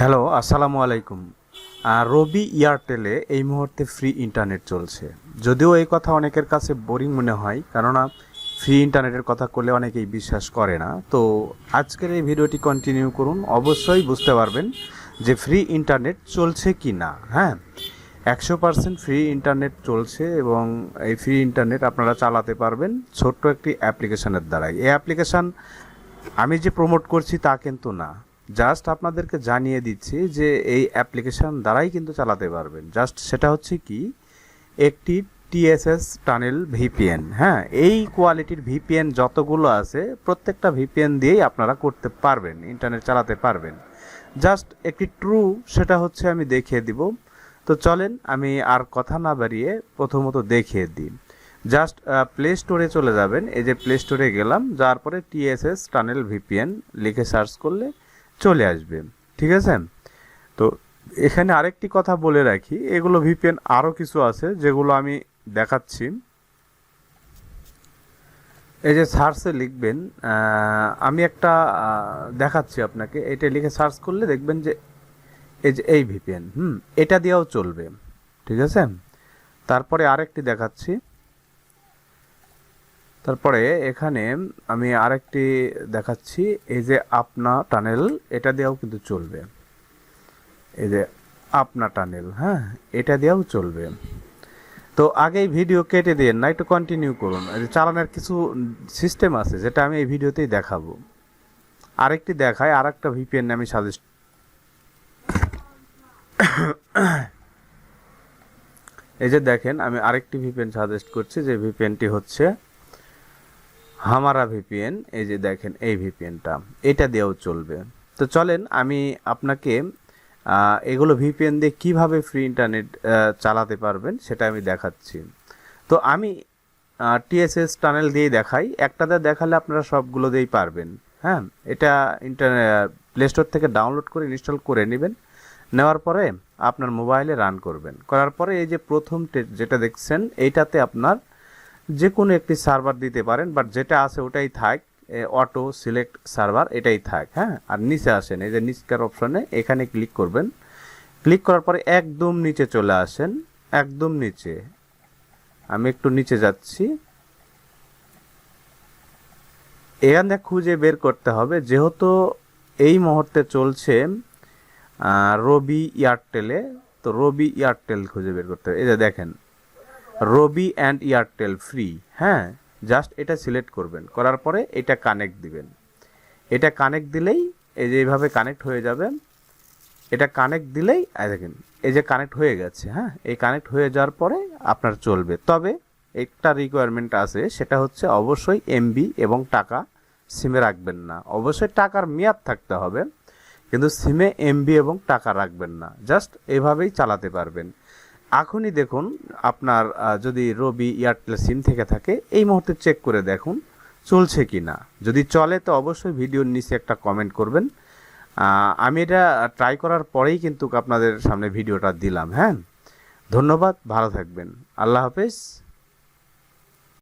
Hello, আসসালামু আলাইকুম। রবি এয়ারটেলে এই মুহূর্তে ফ্রি ইন্টারনেট চলছে। যদিও এই কথা অনেকের কাছে বোরিং মনে হয়, কেননা ফ্রি ইন্টারনেটের কথা করলে অনেকেই বিশ্বাস করে না। তো আজকের এই ভিডিওটি কন্টিনিউ করুন, অবশ্যই বুঝতে পারবেন যে ফ্রি ইন্টারনেট চলছে কি না হ্যাঁ? একশো পার্সেন্ট ফ্রি ইন্টারনেট চলছে এবং এই ফ্রি ইন্টারনেট আপনারা চালাতে পারবেন ছোট্ট একটি অ্যাপ্লিকেশনের দ্বারাই। এই অ্যাপ্লিকেশান আমি যে প্রমোট করছি তা কিন্তু না। জাস্ট আপনাদেরকে জানিয়ে দিচ্ছি যে এই অ্যাপ্লিকেশন দ্বারাই কিন্তু চালাতে পারবেন। জাস্ট সেটা হচ্ছে কি, একটি টিএসএস টানেল ভিপিএন হ্যাঁ? এই কোয়ালিটির ভিপিএন যতগুলো আছে, প্রত্যেকটা ভিপিএন দিয়েই আপনারা করতে পারবেন ইন্টারনেট চালাতে পারবেন। জাস্ট একটি ট্রু সেটা হচ্ছে আমি দেখিয়ে দিব। তো চলেন আমি আর কথা না বাড়িয়ে প্রথমত দেখিয়ে দিই। জাস্ট প্লে স্টোরে চলে যাবেন। এই যে প্লে স্টোরে গেলাম, যার পরে টিএসএস টানেল ভিপিএন লিখে সার্চ করলে চলে আসবে, ঠিক আছে? তো এখানে আরেকটি কথা বলে রাখি, এগুলো ভিপিএন আরও কিছু আছে যেগুলো আমি দেখাচ্ছি। এই যে সার্চে লিখবেন আমি একটা দেখাচ্ছি আপনাকে, এটা লিখে সার্চ করলে দেখবেন যে এই যে এই ভিপিএন হুম, এটা দিয়েও চলবে, ঠিক আছে? তারপরে আরেকটি দেখাচ্ছি। তারপরে এখানে আমি আরেকটি দেখাচ্ছি, এই যে আপনা টানেল, এটা দিয়েও কিন্তু চলবে। এই যে আপনা টানেল হ্যাঁ এটা দিয়েও চলবে। তো আগে এই ভিডিও কেটে দিন না, একটু কন্টিনিউ করুন। চালানোর কিছু সিস্টেম আছে, যেটা আমি এই ভিডিওতেই দেখাবো। আরেকটি দেখায় আর একটা ভিপিএন আমি সাজেস্ট এই যে দেখেন, আমি আরেকটি ভিপিএন সাজেস্ট করছি, যে ভিপিএনটি হচ্ছে হামারা ভিপিএন, এই যে দেখেন এই ভিপিএনটা, এটা দিয়েও চলবে। তো চলেন আমি আপনাকে এগুলো ভিপিএন দিয়ে কীভাবে ফ্রি ইন্টারনেট চালাতে পারবেন সেটা আমি দেখাচ্ছি। তো আমি টিএসএস টানেল দিয়েই দেখাই। একটাতে দেখালে আপনারা সবগুলো দিয়েই পারবেন হ্যাঁ? এটা ইন্টারনেট প্লে স্টোর থেকে ডাউনলোড করে ইনস্টল করে নেবেন। নেওয়ার পরে আপনার মোবাইলে রান করবেন। করার পরে এই যে প্রথম যেটা দেখছেন, এইটাতে আপনার যে কোনো একটি সার্ভার দিতে পারেন বাট যেটা আছে ওটাই থাক অটো সিলেক্ট সার্ভার, এটাই থাক হ্যাঁ? আর নিচে আসেন, এই যে নিচকার অপশনে এখানে ক্লিক করবেন। ক্লিক করার পরে একদম নিচে চলে আসেন, একদম নিচে। আমি একটু নিচে যাচ্ছি। এখানে খুঁজে বের করতে হবে, যেহেতু এই মুহূর্তে চলছে রবি এয়ারটেলে তো রবি এয়ারটেল খুঁজে বের করতে হবে। এই যে দেখেন রবি অ্যান্ড এয়ারটেল ফ্রি হ্যাঁ জাস্ট এটা সিলেক্ট করবেন। করার পরে এটা কানেক্ট দিবেন। এটা কানেক্ট দিলেই এই যে এইভাবে কানেক্ট হয়ে যাবে, এটা কানেক্ট দিলেই দেখেন, এই যে কানেক্ট হয়ে গেছে হ্যাঁ এই কানেক্ট হয়ে যাওয়ার পরে আপনার চলবে। তবে একটা রিকোয়ারমেন্ট আছে, সেটা হচ্ছে অবশ্যই এমবি এবং টাকা সিমে রাখবেন না। অবশ্যই টাকার মেয়াদ থাকতে হবে, কিন্তু সিমে এমবি এবং টাকা রাখবেন না। জাস্ট এভাবেই চালাতে পারবেন। এখনই দেখুন, আপনার যদি রবি এয়ারটেল সিম থেকে থাকে, এই মুহূর্তে চেক করে দেখুন, চলছে কি না যদি চলে, তো অবশ্যই ভিডিওর নিচে একটা কমেন্ট করবেন। আমি এটা ট্রাই করার পরেই কিন্তু আপনাদের সামনে ভিডিওটা দিলাম হ্যাঁ? ধন্যবাদ, ভালো থাকবেন। আল্লাহ হাফেজ।